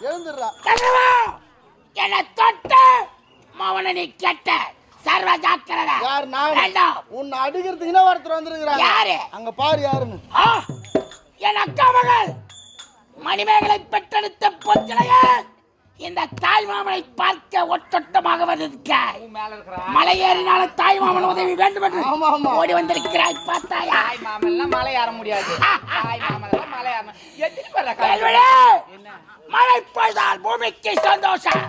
எழுந்துடுறா. என்ன தொட்ட மவன நீ கெட்ட சர்வ ஜாக்கிரத யார் நான்? உன்னை அடிக்கிறதுக்குன்னா ஒருத்தர் வந்திருக்கிறாங்க. யாரு? அங்க பாரு யாருன்னு. ஆ, என் அக்கா மகள். மணிமேகலை பெற்றெடுத்த பொச்சலைய இந்த தாய் மாமனை பார்க்க ஒட்டொட்டமாக வந்திருக்க. மலை ஏறினால தாய் மாமன் உதவி வேண்டும் என்று. ஓடி வந்திருக்கிறாய் பார்த்தாயா? தாய் மலை ஏற முடியாது. தாய் மாமெல்லாம் மலை ஏற எத்தனை பேர். என்ன? மழை பொழுதால் பூமிக்கு சந்தோஷம்.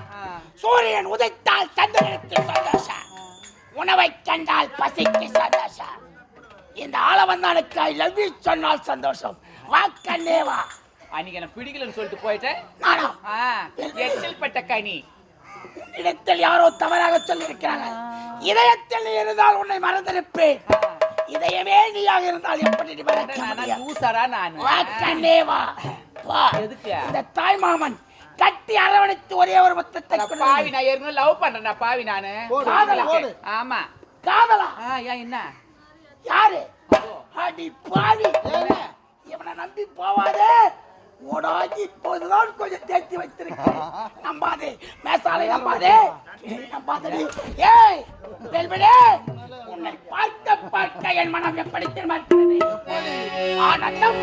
சூரியன் உதைத்தால் சந்திரனுக்கு சந்தோஷம். உணவை கண்டால் பசிக்கு சந்தோஷம். இந்த ஆளவந்தானுக்கு ஐ லவ் யூ சொன்னால் சந்தோஷம். வா கண்ணே வா. அன்னைக்கு எனக்கு பிடிக்கலன்னு சொல்லிட்டு போயிட்டு நானா எச்சில் பட்ட கனி. இடத்தில் யாரோ தவறாக சொல்லியிருக்கிறாங்க இதயத்தில் நீ இருந்தால் உன்னை மறந்திருப்பேன். இதயமே நீயாக இருந்தால் எப்படி நீ மறக்க லூசரா நானு. வா கண்ணே வா. வா எதுக்கு? இந்த தாய் மாமன் கட்டி அரவணைத்து ஒரே ஒரு முத்தத்தை. பாவி நான் ஏற்கனவே லவ் பண்றேன்டா பாவி நானு. போடு, காதலா? போடு. ஆமா. காதலா? ஆ ஏன் என்ன? யாரு. அடி பாவி. இவனை நம்பி போவாதே. ஓடாகி இப்போதுதான் கொஞ்சம் தேய்ச்சி வைத்திருக்கேன் நம்பாதே. மேசாலை நம்பாதே. நம்பாதடி. ஏய் வெல்வடே. உன்னை பார்க்க பார்க்க என் மனம் எப்படி திரும்பி. ஆனந்தம்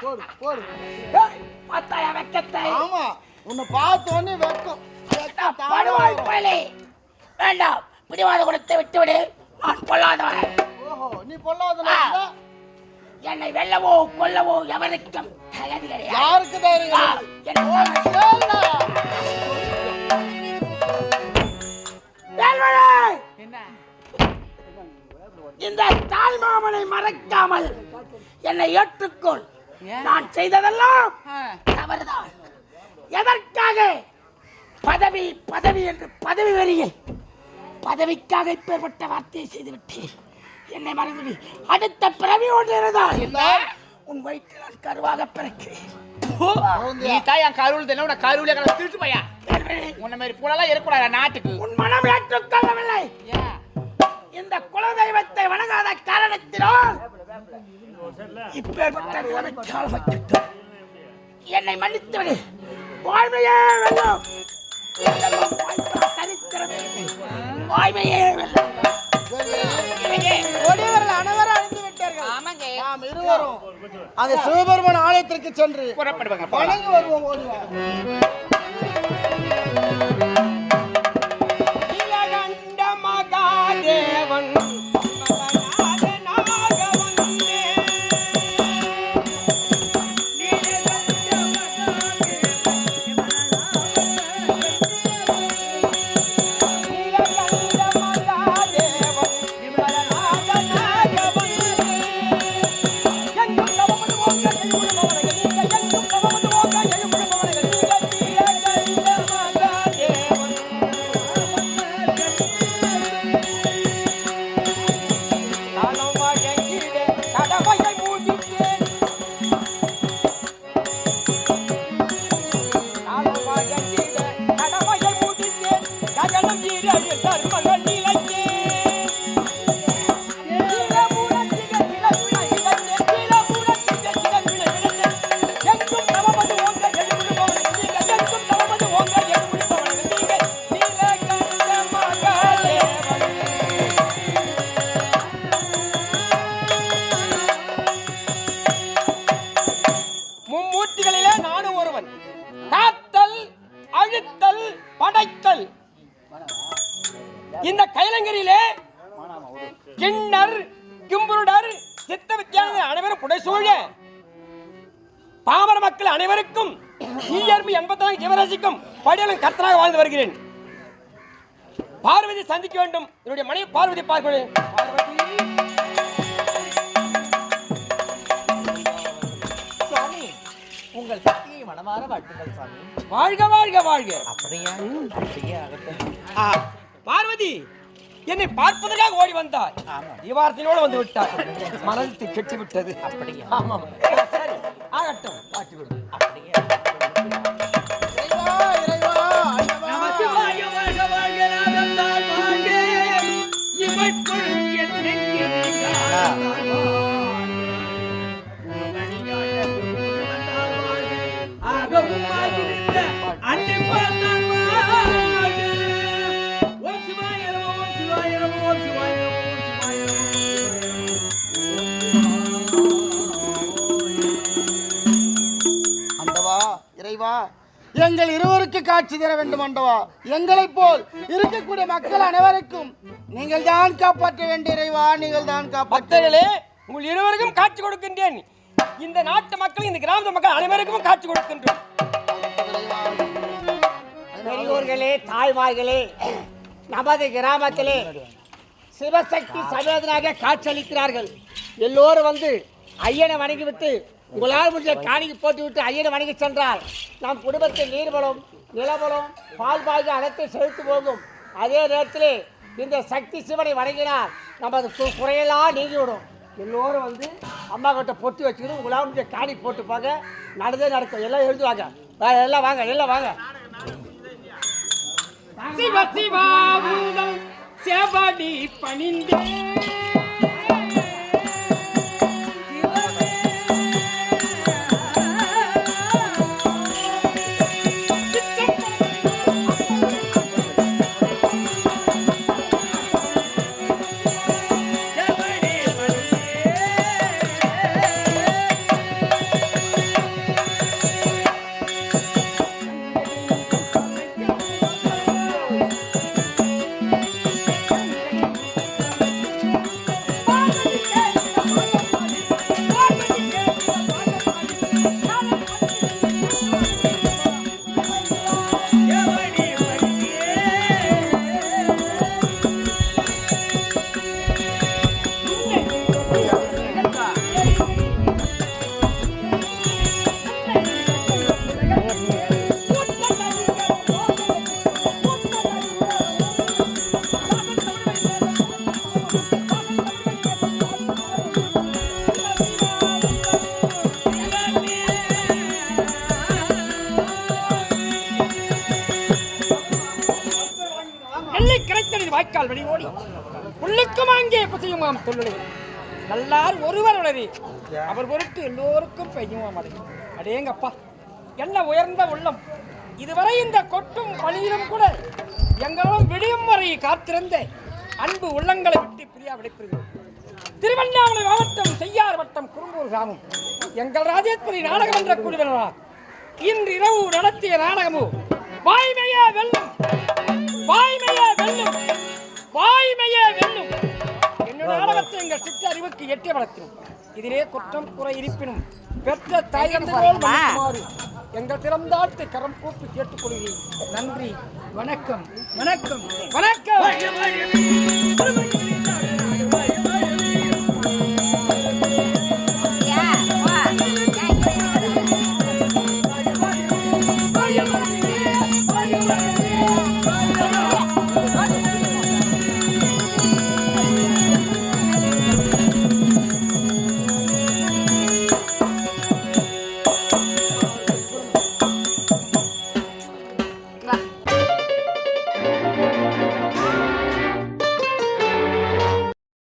போடு போடு. ஏய், பார்த்தாயா வெக்கத்தை? ஆமா உன்னை பார்த்த உடனே வெக்கம் படுவாய். பயலே வேண்டாம் பிடிவாத குணத்தை விட்டுவிடு. நான் பொல்லாதவன். ஓஹோ நீ இருந்தா என்னை வெல்லவோ கொல்லவோ எவருக்கும் தகுதி கிடையாது யாருக்கு. வேல்வழி! என்ன இந்த தாய் மாமனை மறக்காமல் என்னை ஏற்றுக்கொள்? நான் செய்ததெல்லாம் தவறுதான். எதற்காக? பதவி பதவி என்று பதவி வெறியில் பதவிக்காக இப்பேற்பட்ட வார்த்தையை செய்து விட்டேன். என்னை மறந்து அடுத்த பிறவி ஒன்று இருந்தால் உன் வயிற்றில் நான் கருவாக பிறக்கிறேன். நீ தான் என் கருவில் தானே உன கருவில கடை திருட்டு பையா? உன்ன மாதிரி புலலாம் இருக்கக்கூடாது நாட்டுக்கு? உன் மனம் ஏற்றுக்கொள்ளவில்லை இந்த குலதெய்வத்தை வணங்காத காரணத்தினால் இப்பேற்பட்ட நிலைமைக்கு ஆளாக்கப்பட்டோம். என்னை மன்னித்து விடு வாழ்மையே வெல்லும். சரித்திரமே வெல்லும் அனைவரும் அழிந்து விட்டார்கள். ஆமாங்க. நாம் இருவரும் அந்த சிவபெருமான் ஆலயத்திற்கு சென்று. வணங்கி வருவோம் ஓடி இந்த கைலங்கரியிலே கிண்ணர் கிம்புருடர் சித்த வித்தியாசம் அனைவரும் புடைசூழ பாமர மக்கள் அனைவருக்கும் ஈயர்மி எண்பத்தாறு ஜீவராசிக்கும் படியலும் கர்த்தனாக வாழ்ந்து வருகிறேன். பார்வதி சந்திக்க வேண்டும். என்னுடைய மனைவி பார்வதி பார்க்க உங்கள் சக்தியை மனமாற வாழ்த்துக்கள் சுவாமி. வாழ்க வாழ்க வாழ்க. அப்படியா? அப்படியே ஆகட்டும். பார்வதி என்னை பார்ப்பதற்காக ஓடி வந்தார் ஆமா. தீவாரத்தினோடு வந்து விட்டார் மனது கெட்டு விட்டது அப்படியா? ஆமாம். சரி ஆகட்டும். காட்டி விடு எங்கள் இருவருக்கு காட்சி தர வேண்டும் அண்டவா எங்களைப் போல் இருக்கக்கூடிய மக்கள் அனைவருக்கும் நீங்கள் தான் காப்பாற்ற வேண்டிய இறைவா நீங்கள் தான் காப்பாற்றே பக்தர்களே உங்கள் இருவருக்கும் காட்சி கொடுக்கின்றேன். இந்த நாட்டு மக்கள் இந்த கிராமத்து மக்கள் அனைவருக்கும் காட்சி கொடுக்கின்றோம். பெரியோர்களே தாய்மார்களே நமது கிராமத்திலே சிவசக்தி சமேதனாக காட்சியளிக்கிறார்கள் எல்லோரும் வந்து ஐயனை வணங்கி விட்டு உங்களால் முடிஞ்ச காணிக்கு போட்டுவிட்டு ஐயனை வணங்கி சென்றால் நம் குடும்பத்தில் நீர்வளம் நிலவளம் பால் பாய்க அனைத்து செலுத்து போகும். அதே நேரத்தில் இந்த சக்தி சிவனை வணங்கினால் நமது கு- குறையெல்லாம் நீங்கிவிடும். எல்லோரும் வந்து அம்மா கிட்ட பொட்டு வச்சுக்கணும் உங்களால் முடிஞ்ச காணி போட்டுப்பாங்க நடந்தே நடக்கும். எல்லாம் எழுதுவாங்க வா, எல்லாம் வாங்க எல்லாம் வாங்க. சிவ சிவா செவடி பணிந்தே. எல்லை வாய்க்கால் வழி ஓடி உள்ளுக்கும் அங்கே பசியுமாம் தொல்லுடைய நல்லார் ஒருவர் உளறி. அவர் பொருட்டு எல்லோருக்கும் பெய்யுமாம் அடை அடேங்கப்பா என்ன உயர்ந்த உள்ளம். இதுவரை இந்த கொட்டும் பணியிலும் கூட எங்களும் விடியும் வரை காத்திருந்த அன்பு உள்ளங்களை விட்டு பிரியா விடைபெறுகிறோம். திருவண்ணாமலை மாவட்டம் செய்யார் வட்டம் குறும்பூர் கிராமம். எங்கள் ராஜேஸ்வரி நாடகமன்ற குழுவினரா இன்று இரவு நடத்திய நாடகமோ வாய்மையா வெள்ளம் வாய்மையே வெல்லும். வாய்மையே வெல்லும். என்னுடைய நாடகத்தை எங்கள் சித்த அறிவுக்கு எட்டிய வளர்த்தினோம். இதிலே குற்றம் குறை இருப்பினும் பெற்ற தாய் தந்தை போல் மன்னிக்குமாறு எங்கள் திறந்தாட்டு கரம் கூப்பி கேட்டுக்கொள்கிறேன். நன்றி. வணக்கம். வணக்கம். வணக்கம்.